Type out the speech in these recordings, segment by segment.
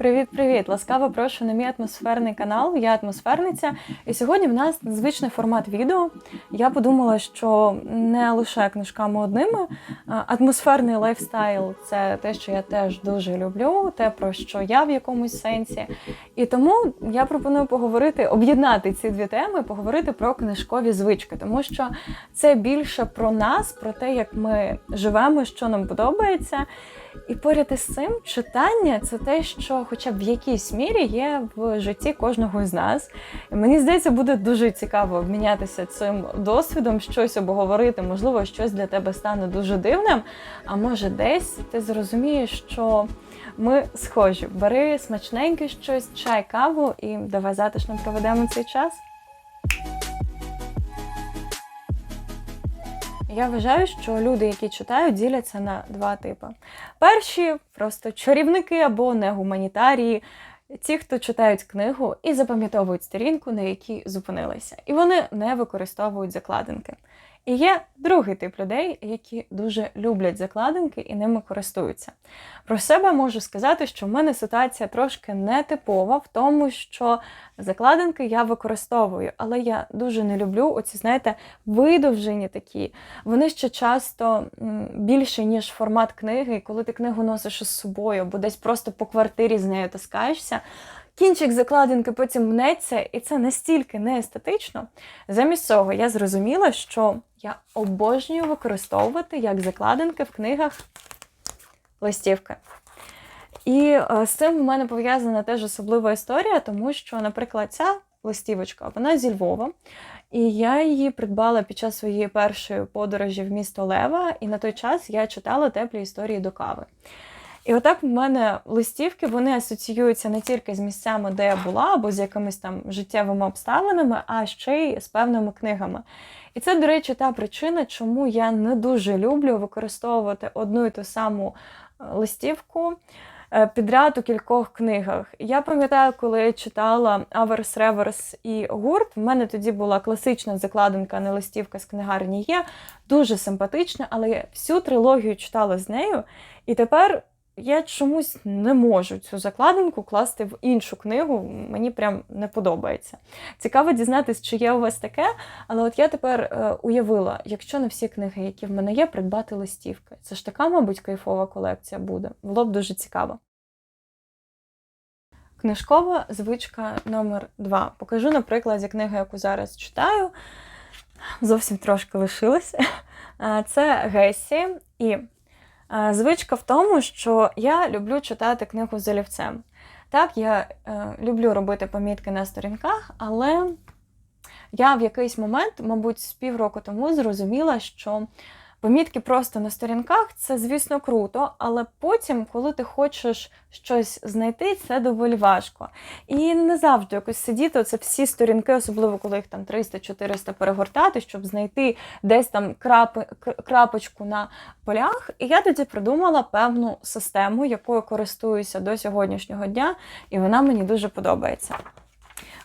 Привіт-привіт! Ласкаво прошу на мій атмосферний канал. Я атмосферниця. І сьогодні в нас незвичний формат відео. Я подумала, що не лише книжками одними. Атмосферний лайфстайл це те, що я теж дуже люблю, те, про що я в якомусь сенсі. І тому я пропоную поговорити, об'єднати ці дві теми, поговорити про книжкові звички, тому що це більше про нас, про те, як ми живемо, що нам подобається. І поряд із цим читання це те, що, хоча б в якійсь мірі, є в житті кожного з нас. І мені здається, буде дуже цікаво обмінятися цим досвідом, щось обговорити, можливо, щось для тебе стане дуже дивним. А може, десь ти зрозумієш, що ми схожі. Бери смачненьке щось, чай, каву, і давай затишно проведемо цей час. Я вважаю, що люди, які читають, діляться на два типи. Перші просто чарівники або негуманітарії, ті, хто читають книгу і запам'ятовують сторінку, на якій зупинилися. І вони не використовують закладинки. І є другий тип людей, які дуже люблять закладинки і ними користуються. Про себе можу сказати, що в мене ситуація трошки нетипова в тому, що закладинки я використовую, але я дуже не люблю оці, знаєте, видовжені такі. Вони ще часто більше, ніж формат книги, і коли ти книгу носиш із собою, або десь просто по квартирі з нею таскаєшся. Кінчик закладинки потім мнеться, і це настільки неестетично. Замість цього я зрозуміла, що я обожнюю використовувати як закладинки в книгах листівки. І е, з цим в мене пов'язана теж особлива історія, тому що, наприклад, ця листівочка, вона зі Львова. І я її придбала під час своєї першої подорожі в місто Лева, і на той час я читала теплі історії до кави. І отак в мене листівки вони асоціюються не тільки з місцями, де я була, або з якимись там життєвими обставинами, а ще й з певними книгами. І це, до речі, та причина, чому я не дуже люблю використовувати одну і ту саму е, листівку е, підряд у кількох книгах. Я пам'ятаю, коли я читала Аверс, Реверс і гурт, в мене тоді була класична закладинка, не листівка з книгарні є, дуже симпатична, але я всю трилогію читала з нею. І тепер я чомусь не можу цю закладинку класти в іншу книгу, мені прям не подобається. Цікаво дізнатися, чи є у вас таке, але от я тепер е, уявила, якщо на всі книги, які в мене є, придбати листівки. Це ж така, мабуть, кайфова колекція буде. Було б дуже цікаво. Книжкова звичка номер 2 Покажу на прикладі книги, яку зараз читаю. Зовсім трошки лишилося. Це Гесі. І Звичка в тому, що я люблю читати книгу з олівцем. Так, я е, люблю робити помітки на сторінках, але я в якийсь момент, мабуть, з півроку тому зрозуміла, що Помітки просто на сторінках це, звісно, круто, але потім, коли ти хочеш щось знайти, це доволі важко. І не завжди якось сидіти, це всі сторінки, особливо коли їх там 300-400 перегортати, щоб знайти десь там крапи, крапочку на полях. І я тоді придумала певну систему, якою користуюся до сьогоднішнього дня, і вона мені дуже подобається.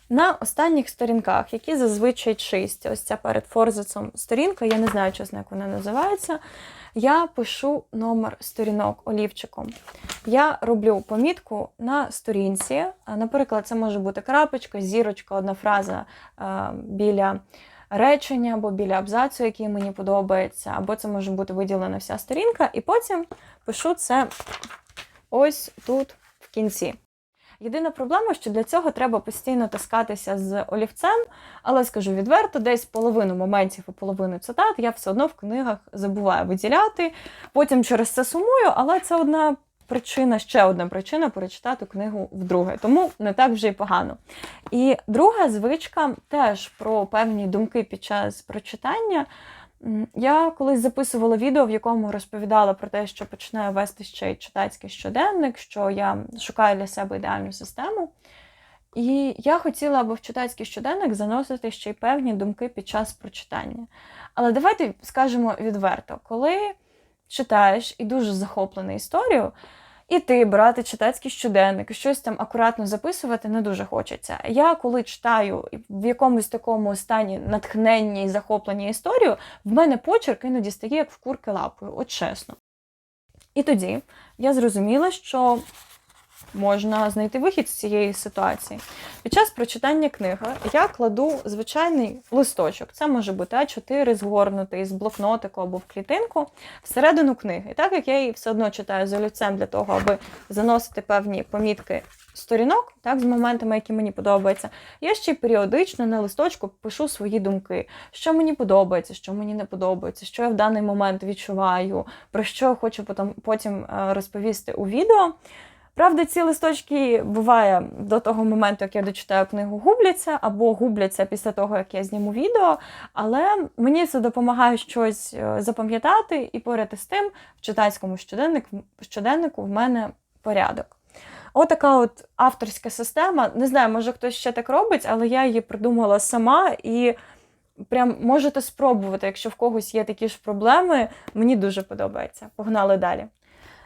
На останніх сторінках, які зазвичай чисті, ось ця перед форзацом сторінка, я не знаю, чесно, як вона називається. Я пишу номер сторінок олівчиком. Я роблю помітку на сторінці. Наприклад, це може бути крапочка, зірочка, одна фраза біля речення або біля абзацу, який мені подобається, або це може бути виділена вся сторінка, і потім пишу це ось тут в кінці. Єдина проблема, що для цього треба постійно таскатися з олівцем, але скажу відверто, десь половину моментів і половину цитат я все одно в книгах забуваю виділяти. Потім через це сумую, але це одна причина, ще одна причина перечитати книгу вдруге. Тому не так вже й погано. І друга звичка теж про певні думки під час прочитання. Я колись записувала відео, в якому розповідала про те, що починаю вести ще й читацький щоденник, що я шукаю для себе ідеальну систему. І я хотіла аби в читацький щоденник заносити ще й певні думки під час прочитання. Але давайте скажемо відверто, коли читаєш і дуже захоплений історію, іти, брати читацький щоденник, щось там акуратно записувати не дуже хочеться. Я коли читаю в якомусь такому стані натхненні і захоплення історію, в мене почерк іноді стає як в курки лапою, от чесно. І тоді я зрозуміла, що можна знайти вихід з цієї ситуації. Під час прочитання книги я кладу звичайний листочок. Це може бути А4 згорнутий з блокнотику або в клітинку всередину книги. І так як я її все одно читаю з олівцем для того, аби заносити певні помітки сторінок, так, з моментами, які мені подобаються, я ще періодично на листочку пишу свої думки, що мені подобається, що мені не подобається, що я в даний момент відчуваю, про що я хочу потім, потім е, розповісти у відео. Правда, ці листочки буває до того моменту, як я дочитаю книгу, губляться або губляться після того, як я зніму відео. Але мені це допомагає щось е, запам'ятати, і поряд із тим в читацькому щоденнику, щоденнику в мене порядок. Отака от авторська система. Не знаю, може хтось ще так робить, але я її придумала сама і прям можете спробувати, якщо в когось є такі ж проблеми. Мені дуже подобається. Погнали далі.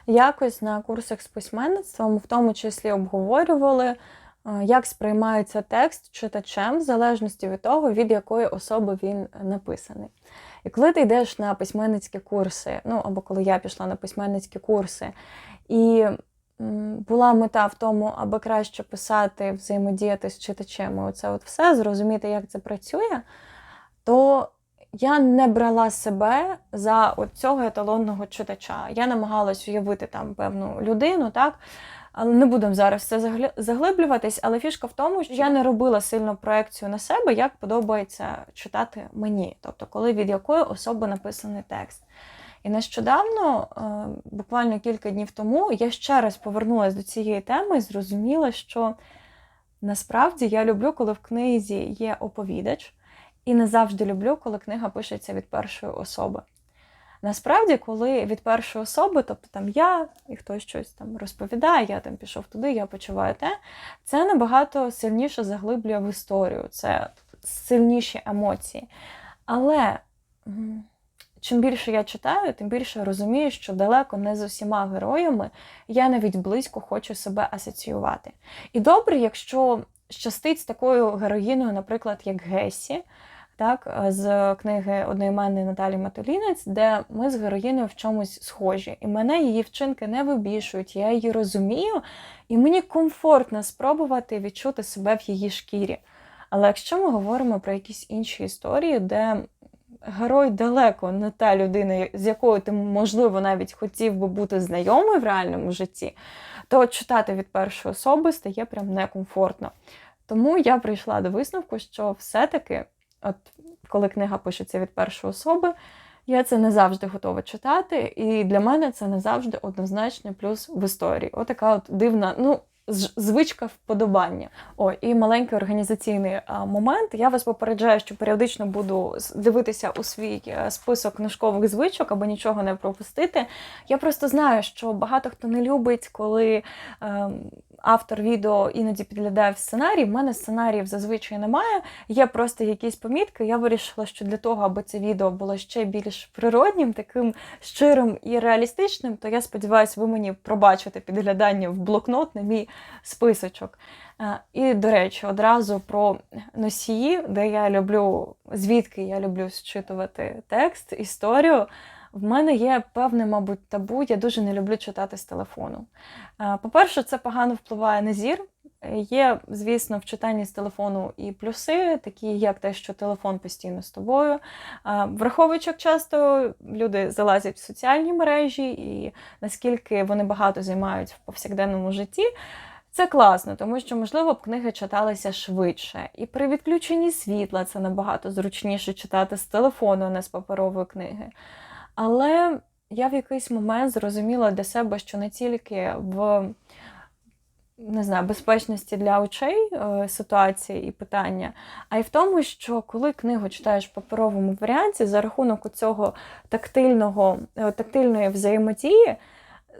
Якось на курсах з письменництвом, в тому числі обговорювали, е, як сприймається текст читачем, в залежності від того, від якої особи він написаний. І коли ти йдеш на письменницькі курси, ну або коли я пішла на письменницькі курси, і була мета в тому, аби краще писати, взаємодіяти з читачем, оце от все, зрозуміти, як це працює, то я не брала себе за от цього еталонного читача. Я намагалась уявити там певну людину, так? Але не будемо зараз це заглиблюватись, але фішка в тому, що я не робила сильно проекцію на себе, як подобається читати мені, тобто, коли від якої особи написаний текст. І нещодавно, е, буквально кілька днів тому, я ще раз повернулася до цієї теми і зрозуміла, що насправді я люблю, коли в книзі є оповідач, і не завжди люблю, коли книга пишеться від першої особи. Насправді, коли від першої особи, тобто там я і хтось щось там розповідає, я там пішов туди, я почуваю те, це набагато сильніше заглиблює в історію, це сильніші емоції. Але чим більше я читаю, тим більше розумію, що далеко не з усіма героями я навіть близько хочу себе асоціювати. І добре, якщо щастить з такою героїною, наприклад, як Гесі, так, з книги одноіменної Наталі Матулінець, де ми з героїною в чомусь схожі. І мене її вчинки не вибішують, я її розумію, і мені комфортно спробувати відчути себе в її шкірі. Але якщо ми говоримо про якісь інші історії, де герой далеко не та людина, з якою ти, можливо, навіть хотів би бути знайомий в реальному житті, то читати від першої особи стає прям некомфортно. Тому я прийшла до висновку, що все-таки, от коли книга пишеться від першої особи, я це не завжди готова читати, і для мене це не завжди однозначний плюс в історії. Отака от дивна, ну звичка вподобання. О, і маленький організаційний момент. Я вас попереджаю, що періодично буду дивитися у свій е, список книжкових звичок, аби нічого не пропустити. Я просто знаю, що багато хто не любить, коли. Ем, автор відео іноді підглядає в сценарій. В мене сценаріїв зазвичай немає. Є просто якісь помітки. Я вирішила, що для того, аби це відео було ще більш природнім, таким щирим і реалістичним, то я сподіваюся, ви мені пробачите підглядання в блокнот на мій списочок. Е, і, до речі, одразу про носії, де я люблю, звідки я люблю зчитувати текст, історію. В мене є певне, мабуть, табу, я дуже не люблю читати з телефону. По-перше, це погано впливає на зір. Є, звісно, в читанні з телефону і плюси, такі як те, що телефон постійно з тобою. Враховуючи, як часто люди залазять в соціальні мережі, і наскільки вони багато займають в повсякденному житті. Це класно, тому що, можливо, б книги читалися швидше. І при відключенні світла це набагато зручніше читати з телефону, а не з паперової книги. Але я в якийсь момент зрозуміла для себе, що не тільки в не знаю, безпечності для очей е, ситуації і питання, а й в тому, що коли книгу читаєш в паперовому варіанті, за рахунок цього тактильного, е, тактильної взаємодії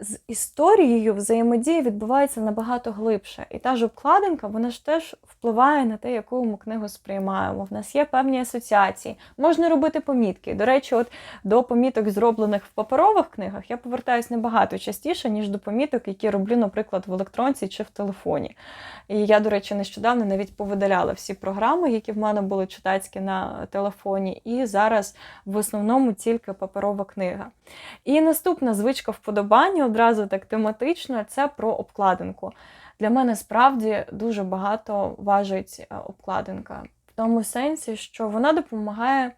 з історією взаємодія відбувається набагато глибше. І та ж обкладинка, вона ж теж впливає на те, яку ми книгу сприймаємо. В нас є певні асоціації. Можна робити помітки. До речі, от до поміток, зроблених в паперових книгах, я повертаюся набагато частіше, ніж до поміток, які роблю, наприклад, в електронці чи в телефоні. І я, до речі, нещодавно навіть повидаляла всі програми, які в мене були читацькі на телефоні, і зараз в основному тільки паперова книга. І наступна звичка вподобання одразу так тематично, це про обкладинку. Для мене справді дуже багато важить е, обкладинка. В тому сенсі, що вона допомагає, е,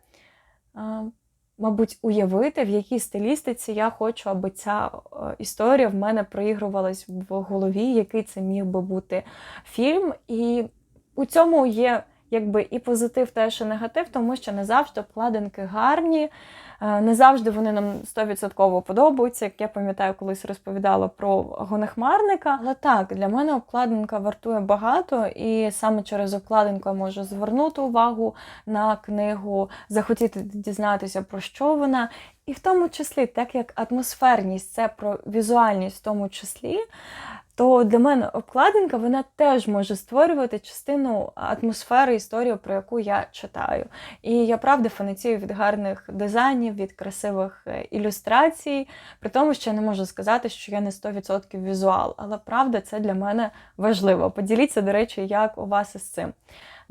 мабуть, уявити, в якій стилістиці я хочу, аби ця е, історія в мене проігрувалась в голові, який це міг би бути фільм. І у цьому є якби і позитив, теж і негатив, тому що не завжди обкладинки гарні, е, не завжди вони нам 100% подобаються. Як я пам'ятаю, колись розповідала про гонехмарника. Але так, для мене обкладинка вартує багато, і саме через обкладинку я можу звернути увагу на книгу, захотіти дізнатися, про що вона. І в тому числі, так як атмосферність це про візуальність в тому числі, то для мене обкладинка вона теж може створювати частину атмосфери історії, про яку я читаю. І я правда фанатію від гарних дизайнів, від красивих е, ілюстрацій, при тому, що я не можу сказати, що я не 100% візуал, але правда це для мене важливо. Поділіться, до речі, як у вас із цим.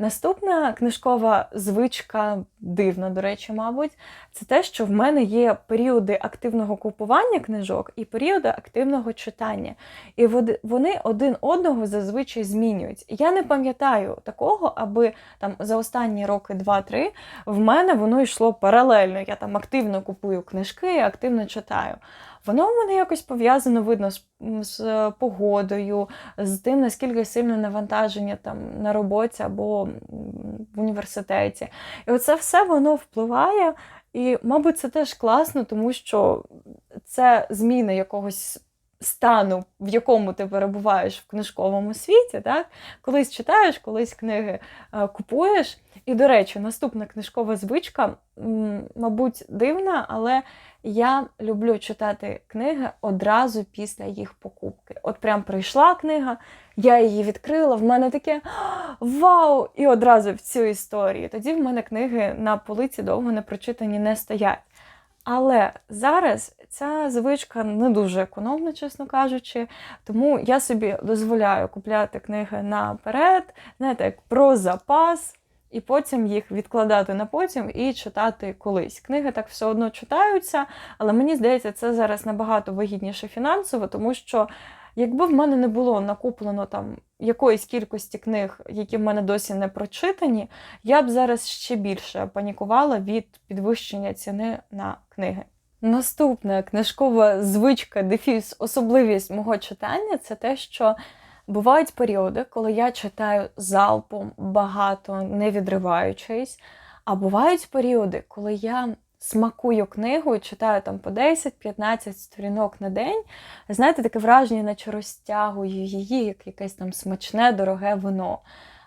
Наступна книжкова звичка, дивна, до речі, мабуть, це те, що в мене є періоди активного купування книжок і періоди активного читання. І вони один одного зазвичай змінюють. Я не пам'ятаю такого, аби там за останні роки, два-три, в мене воно йшло паралельно. Я там активно купую книжки, активно читаю. Воно в мене якось пов'язано видно з, з погодою, з тим, наскільки сильне навантаження там на роботі або в університеті. І оце все воно впливає. І, мабуть, це теж класно, тому що це зміна якогось стану, в якому ти перебуваєш в книжковому світі. Так? Колись читаєш, колись книги е, купуєш. І, до речі, наступна книжкова звичка, мабуть, дивна, але я люблю читати книги одразу після їх покупки. От прям прийшла книга, я її відкрила, в мене таке вау! І одразу в цю історію. Тоді в мене книги на полиці довго не прочитані не стоять. Але зараз ця звичка не дуже економна, чесно кажучи, тому я собі дозволяю купляти книги наперед, знаєте, як про запас і потім їх відкладати на потім і читати колись. Книги так все одно читаються, але мені здається, це зараз набагато вигідніше фінансово, тому що. Якби в мене не було накуплено там якоїсь кількості книг, які в мене досі не прочитані, я б зараз ще більше панікувала від підвищення ціни на книги. Наступна книжкова звичка, дефіс, особливість мого читання це те, що Бувають періоди, коли я читаю залпом багато, не відриваючись. А бувають періоди, коли я смакую книгу читаю там по 10-15 сторінок на день. Знаєте, таке враження, наче розтягую її, як якесь там смачне, дороге вино.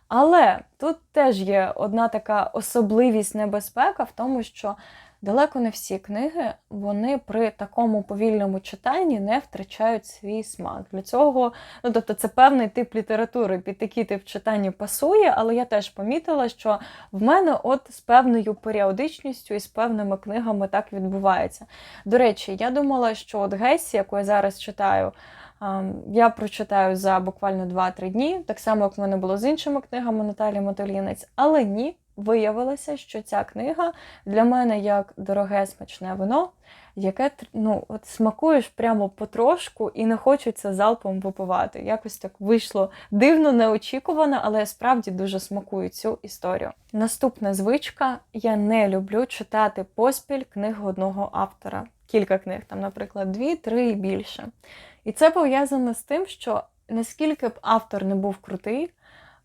Але тут теж є одна така особливість небезпека в тому, що Далеко не всі книги вони при такому повільному читанні не втрачають свій смак. Для цього, ну тобто, це певний тип літератури, під такий тип читання пасує, але я теж помітила, що в мене от з певною періодичністю і з певними книгами так відбувається. До речі, я думала, що от Гесі, яку я зараз читаю, я прочитаю за буквально 2-3 дні, так само, як в мене було з іншими книгами Наталі Мотолінець, але ні виявилося, що ця книга для мене як дороге смачне вино, яке ну, от смакуєш прямо потрошку і не хочеться залпом випивати. Якось так вийшло дивно, неочікувано, але я справді дуже смакую цю історію. Наступна звичка: я не люблю читати поспіль книг одного автора. Кілька книг, там, наприклад, дві, три і більше. І це пов'язано з тим, що наскільки б автор не був крутий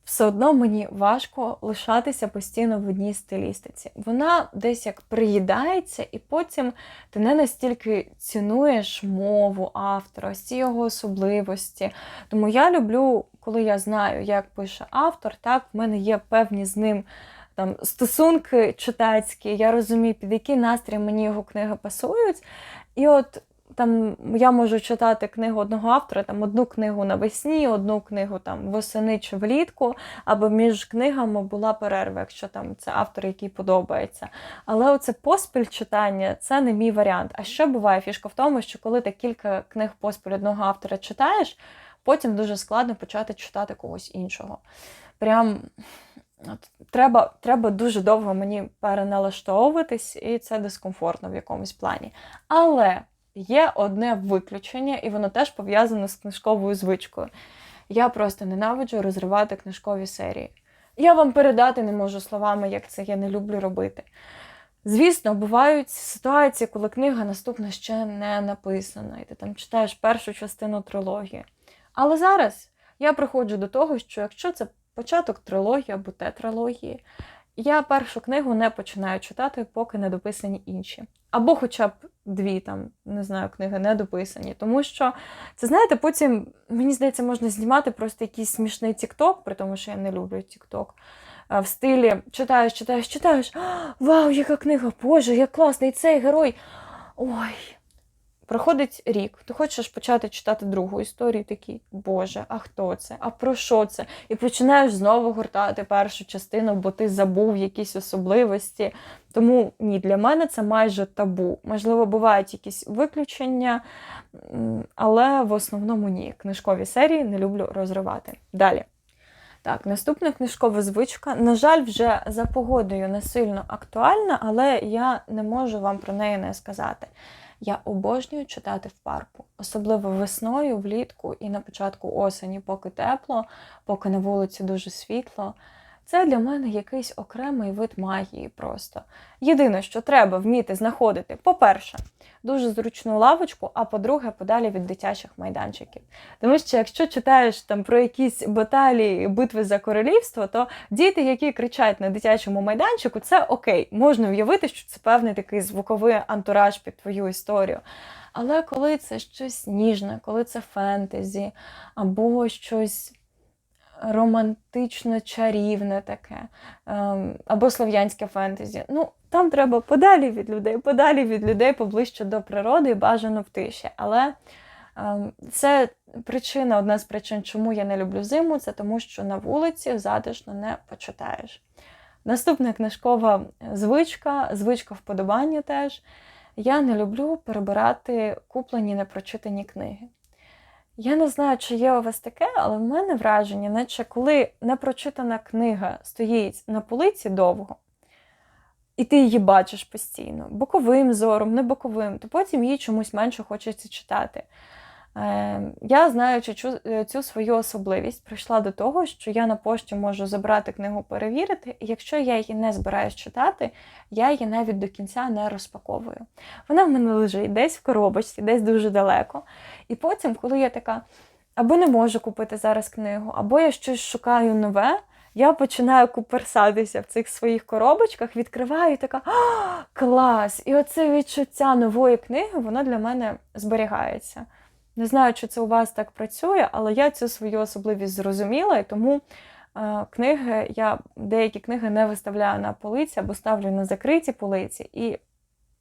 все одно мені важко лишатися постійно в одній стилістиці. Вона десь як приїдається, і потім ти не настільки цінуєш мову автора, всі його особливості. Тому я люблю, коли я знаю, як пише автор, так в мене є певні з ним. Там стосунки читацькі, я розумію, під який настрій мені його книги пасують. І от там я можу читати книгу одного автора, там одну книгу навесні, одну книгу там восени чи влітку, аби між книгами була перерва, якщо там це автор, який подобається. Але оце поспіль читання це не мій варіант. А що буває? Фішка в тому, що коли ти кілька книг поспіль одного автора читаєш, потім дуже складно почати читати когось іншого. Прям. Треба треба дуже довго мені переналаштовуватись, і це дискомфортно в якомусь плані. Але Є одне виключення, і воно теж пов'язане з книжковою звичкою. Я просто ненавиджу розривати книжкові серії. Я вам передати не можу словами, як це я не люблю робити. Звісно, бувають ситуації, коли книга наступна ще не написана, і ти там читаєш першу частину трилогії. Але зараз я приходжу до того, що якщо це початок трилогії або тетралогії, я першу книгу не починаю читати, поки не дописані інші. Або хоча б дві там, не знаю, книги не дописані. Тому що це, знаєте, потім, мені здається, можна знімати просто якийсь смішний тікток, при тому, що я не люблю тікток. В стилі читаєш, читаєш, читаєш. Вау, яка книга! Боже, як класний цей герой! Ой. Проходить рік, ти хочеш почати читати другу історію, такий, Боже, а хто це? А про що це? І починаєш знову гортати першу частину, бо ти забув якісь особливості. Тому ні, для мене це майже табу. Можливо, бувають якісь виключення, але в основному ні. Книжкові серії не люблю розривати. Далі. Так, наступна книжкова звичка. На жаль, вже за погодою не сильно актуальна, але я не можу вам про неї не сказати. Я обожнюю читати в парку, особливо весною, влітку і на початку осені, поки тепло, поки на вулиці дуже світло. Це для мене якийсь окремий вид магії просто. Єдине, що треба вміти знаходити, по-перше, дуже зручну лавочку, а по-друге, подалі від дитячих майданчиків. Тому що якщо читаєш там про якісь баталії, битви за королівство, то діти, які кричать на дитячому майданчику, це окей, можна уявити, що це певний такий звуковий антураж під твою історію. Але коли це щось ніжне, коли це фентезі або щось романтично чарівне таке, ем, або слов'янське фентезі. Ну, там треба подалі від людей, подалі від людей, поближче до природи і бажано в тиші. Але ем, це причина, одна з причин, чому я не люблю зиму, це тому, що на вулиці затишно не почитаєш. Наступна книжкова звичка, звичка вподобання теж. Я не люблю перебирати куплені непрочитані книги. Я не знаю, чи є у вас таке, але в мене враження, наче коли непрочитана книга стоїть на полиці довго, і ти її бачиш постійно, боковим зором, не боковим, то потім її чомусь менше хочеться читати. Ем, я, знаючи цю, е, цю свою особливість, прийшла до того, що я на пошті можу забрати книгу, перевірити, і якщо я її не збираюсь читати, я її навіть до кінця не розпаковую. Вона в мене лежить десь в коробочці, десь дуже далеко. І потім, коли я така, або не можу купити зараз книгу, або я щось шукаю нове. Я починаю куперсатися в цих своїх коробочках, відкриваю і така клас! І оце відчуття нової книги, воно для мене зберігається. Не знаю, чи це у вас так працює, але я цю свою особливість зрозуміла, і тому е, книги, я деякі книги не виставляю на полиці або ставлю на закриті полиці, і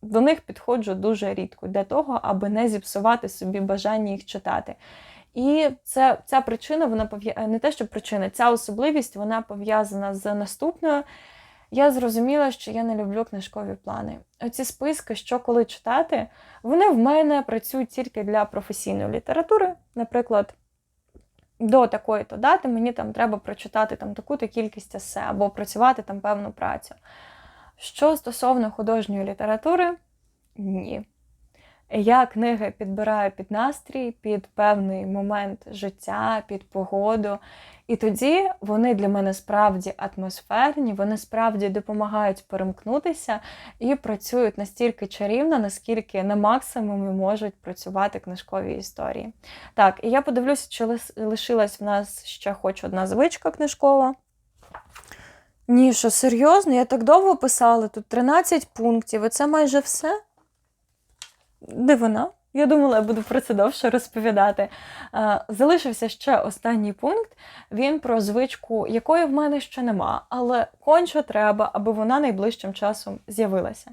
до них підходжу дуже рідко для того, аби не зіпсувати собі бажання їх читати. І це, ця причина, вона не те, що причина, ця особливість вона пов'язана з наступною я зрозуміла, що я не люблю книжкові плани. Оці списки, що коли читати, вони в мене працюють тільки для професійної літератури. Наприклад, до такої-то дати мені там треба прочитати там таку-то кількість есе або працювати там певну працю. Що стосовно художньої літератури, ні. Я книги підбираю під настрій, під певний момент життя, під погоду. І тоді вони для мене справді атмосферні, вони справді допомагають перемкнутися і працюють настільки чарівно, наскільки на максимумі можуть працювати книжкові історії. Так, і я подивлюся, чи лишилась в нас ще хоч одна звичка книжкова. Ні, що серйозно, я так довго писала, тут 13 пунктів, і це майже все. Де вона? Я думала, я буду про це довше розповідати. Залишився ще останній пункт. Він про звичку, якої в мене ще нема, але конче треба, аби вона найближчим часом з'явилася.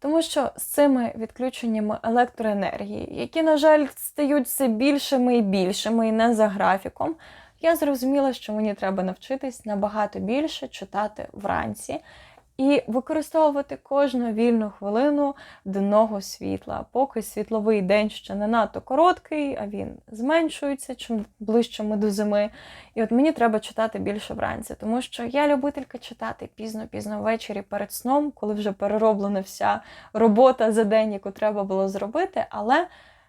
Тому що з цими відключеннями електроенергії, які, на жаль, стають все більшими і більшими, і не за графіком, я зрозуміла, що мені треба навчитись набагато більше читати вранці і використовувати кожну вільну хвилину денного світла, поки світловий день ще не надто короткий, а він зменшується, чим ближче ми до зими. І от мені треба читати більше вранці, тому що я любителька читати пізно-пізно ввечері перед сном, коли вже перероблена вся робота за день, яку треба було зробити. Але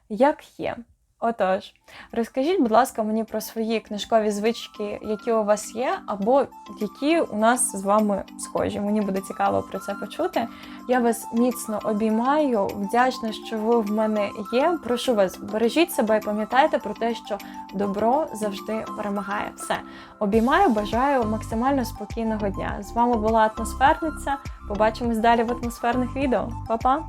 як є. Отож, розкажіть, будь ласка, мені про свої книжкові звички, які у вас є, або які у нас з вами схожі. Мені буде цікаво про це почути. Я вас міцно обіймаю, вдячна, що ви в мене є. Прошу вас, бережіть себе і пам'ятайте про те, що добро завжди перемагає. Все обіймаю, бажаю максимально спокійного дня. З вами була атмосферниця. Побачимось далі в атмосферних відео. Па-па!